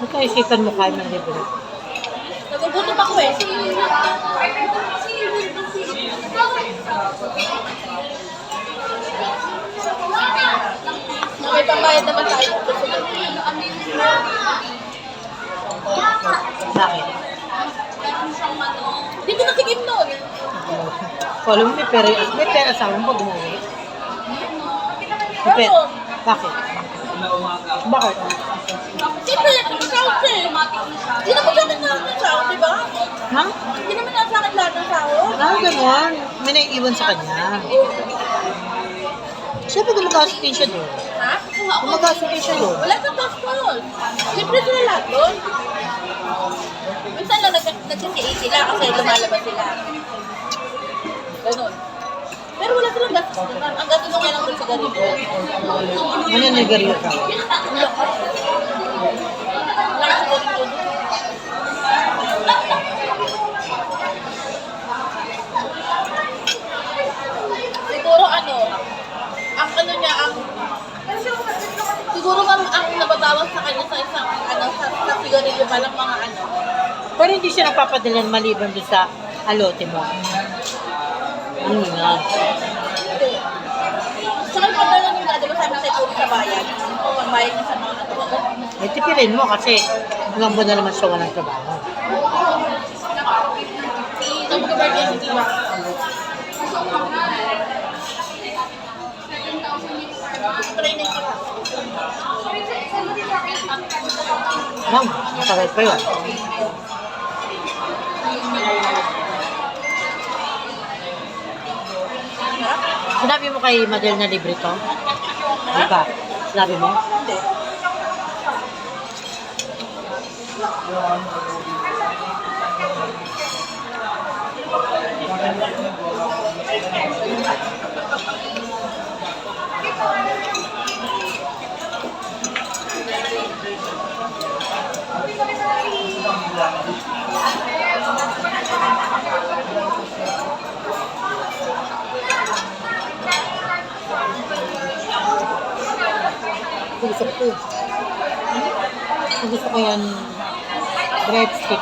Ba't naisipan mo kain ng libre? Nagugutom ako eh. May pambayad naman tayo. Bakit? Dito na si Kim noon. Kala mo may pera, may pera sa mo pag umuwi? Pera? Bakit? Bakit? Ito sa sahod siya eh. Hindi naman sa akin lahat ng sahod, di ba? Ha? Hindi naman nasa akin lahat ng sahod. Ah, ganun. May naiiwan sa kanya. Siyempre gumagastos din siya doon. Ha? Gumagastos din siya doon. Wala kang gastos. Libre sila lahat doon. Minsan lang nag nag-CA sila kasi lumalabas sila. Ganun. Pero wala silang gastos. Ang gastos nung kailang doon sa ganito. Ano yung nagaryo ka sa ganito. Siguro ano, ang ano niya, ang Siguro ma'am, ang nababawas sa kanya sa isang, ano, sa, sa sigarilyo pa lang mga ano. Pero hindi siya nagpapadala maliban doon sa alote mo. Ano nga? Saka yung pagdala nila, di ba sabi sa puro sa bayan? O pambayad niya sa mga natuwa. Eh, tipirin mo kasi hanggang buwan na naman siya walang trabaho. Ito mga birthday si Diwa. Training ka pa. Ma'am, matagal pa yun. Sinabi mo kay Madel na libre to? Di ba? Sinabi mo? Hindi. Gusto ko. Gusto ko yan breadstick.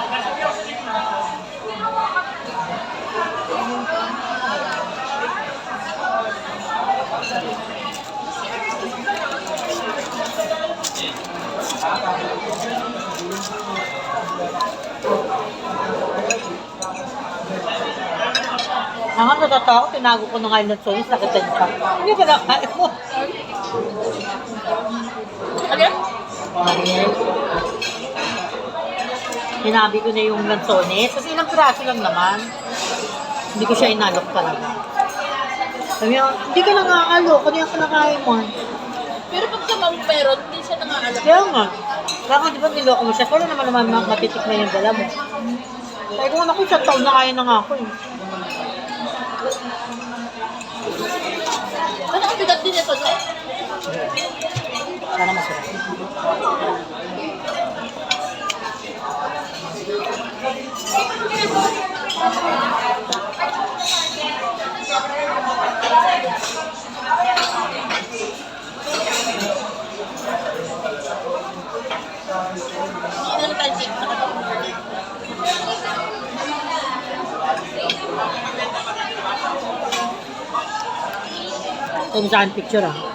Ang ano natatawa ko, tinago ko ng island sauce, nakita niyo pa. Hindi ba nakain mo? Ano yan? Mariel. Sinabi ko na yung lansones. Kasi ilang piraso lang naman. Hindi ko siya inalok talaga. Sabi niya, hindi ka nang-aalok. Ano yung kinakain mo? Pero pag sa mount meron, hindi siya nangaalam. Kaya nga. Kaya nga, di ba niloko mo siya? Kaya naman naman ma- matitik na yung dala mo. Sabi ko, naku, isang taon na kaya na nga ako eh. Ano ang bigat din ito, no? Sana masarap. Kung saan picture ah.